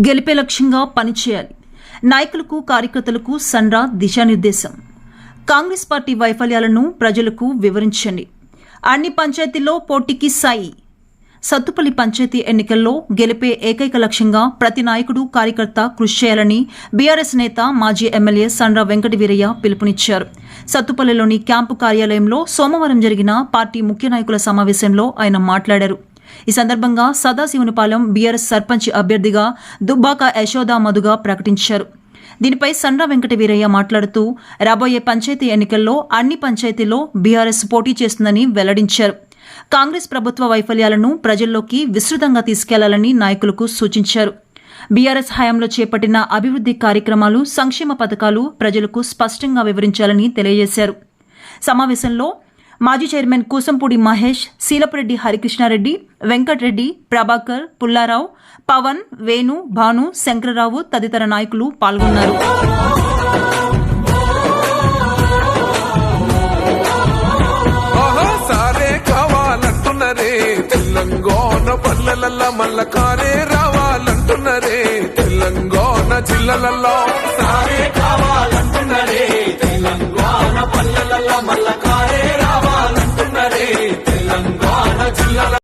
గెలిపే లక్ష్యంగా పనిచేయాలి. నాయకులకు కార్యకర్తలకు సన్రా దిశానిర్దేశం. కాంగ్రెస్ పార్టీ వైఫల్యాలను ప్రజలకు వివరించండి. అన్ని పంచాయతీల్లో పోటీకి సాయి. సత్తుపల్లి పంచాయతీ ఎన్నికల్లో గెలిపే ఏకైక లక్ష్యంగా ప్రతి నాయకుడు కార్యకర్త కృషి చేయాలని బీఆర్ఎస్ నేత మాజీ ఎమ్మెల్యే సండ్ర వెంకట వీరయ్య పిలుపునిచ్చారు. సత్తుపల్లిలోని క్యాంపు కార్యాలయంలో సోమవారం జరిగిన పార్టీ ముఖ్య నాయకుల సమావేశంలో ఆయన మాట్లాడారు. ఈ సందర్భంగా సదాశివునిపాలెం బీఆర్ఎస్ సర్పంచ్ అభ్యర్థిగా దుబ్బాక యశోదా మధుగా ప్రకటించారు. దీనిపై సన్రా వెంకట వీరయ్య మాట్లాడుతూ రాబోయే పంచాయతీ ఎన్నికల్లో అన్ని పంచాయతీల్లో బీఆర్ఎస్ పోటీ చేస్తుందని వెల్లడించారు. కాంగ్రెస్ ప్రభుత్వ వైఫల్యాలను ప్రజల్లోకి విస్తృతంగా తీసుకెళ్ళాలని నాయకులకు సూచించారు. బీఆర్ఎస్ హయాంలో చేపట్టిన అభివృద్ది కార్యక్రమాలు సంక్షేమ పథకాలు ప్రజలకు స్పష్టంగా వివరించాలని తెలియజేశారు. సమావేశంలో మాజీ చైర్మన్ కూసంపూడి మహేష్ శీలపురెడ్డి హరికృష్ణారెడ్డి వెంకట్రెడ్డి ప్రభాకర్ పుల్లారావు పవన్ వేణు భాను శంకరరావు తదితర నాయకులు పాల్గొన్నారు. ఆహా సారే కావాలంటున్నరే తెలంగాణ పల్లెలల్ల మల్ల కారే రావాలంటున్నరే తెలంగాణ జిల్లలలో సారే కావాలంటున్నరే తెలంగాణ పల్లెలల్ల మల్ల